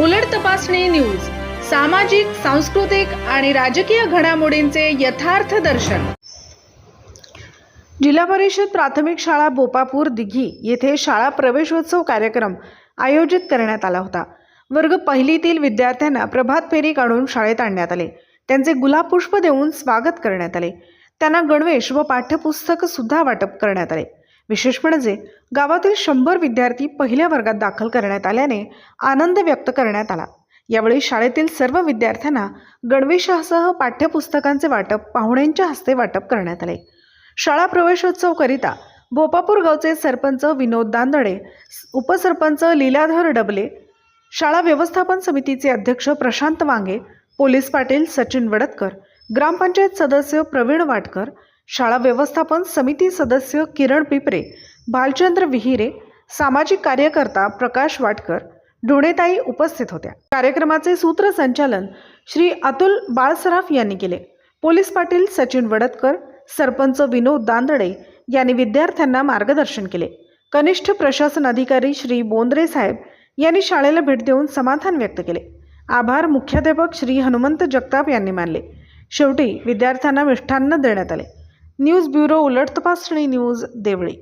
उलट तपासणी न्यूज सामाजिक सांस्कृतिक आणि राजकीय घडामोडींचे यथार्थ दर्शन. जिल्हा परिषद प्राथमिक शाळा बोपापूर दिघी येथे शाळा प्रवेशोत्सव कार्यक्रम आयोजित करण्यात आला होता. वर्ग पहिलीतील विद्यार्थ्यांना प्रभात फेरी काढून शाळेत आणण्यात आले. त्यांचे गुलाब पुष्प देऊन स्वागत करण्यात आले. त्यांना गणवेश व पाठ्यपुस्तक सुद्धा वाटप करण्यात आले. विशेष म्हणजे गावातील शंभर विद्यार्थी पहिल्या वर्गात दाखल करण्यात आल्याने आनंद व्यक्त करण्यात आला. यावेळी शाळेतील सर्व विद्यार्थ्यांना गणवेशासह पाठ्यपुस्तकांचे वाटप पाहुण्यांच्या हस्ते वाटप करण्यात आले. शाळा प्रवेशोत्सवकरिता बोपापूर गावचे सरपंच विनोद दांदडे उपसरपंच लीलाधर डबले शाळा व्यवस्थापन समितीचे अध्यक्ष प्रशांत वांगे पोलीस पाटील सचिन वडतकर ग्रामपंचायत सदस्य प्रवीण वाटकर शाळा व्यवस्थापन समिती सदस्य किरण पिपरे भालचंद्र विहिरे सामाजिक कार्यकर्ता प्रकाश वाटकर ढोणेताई उपस्थित होत्या. कार्यक्रमाचे सूत्रसंचालन श्री अतुल बाळसराफ यांनी केले. पोलीस पाटील सचिन वडतकर सरपंच विनोद दांदडे यांनी विद्यार्थ्यांना मार्गदर्शन केले. कनिष्ठ प्रशासन अधिकारी श्री बोंद्रे साहेब यांनी शाळेला भेट देऊन समाधान व्यक्त केले. आभार मुख्याध्यापक श्री हनुमंत जगताप यांनी मानले. शेवटी विद्यार्थ्यांना मिष्ठान्न देण्यात आले. न्यूज ब्युरो उलट तपासणी न्यूज देवळी.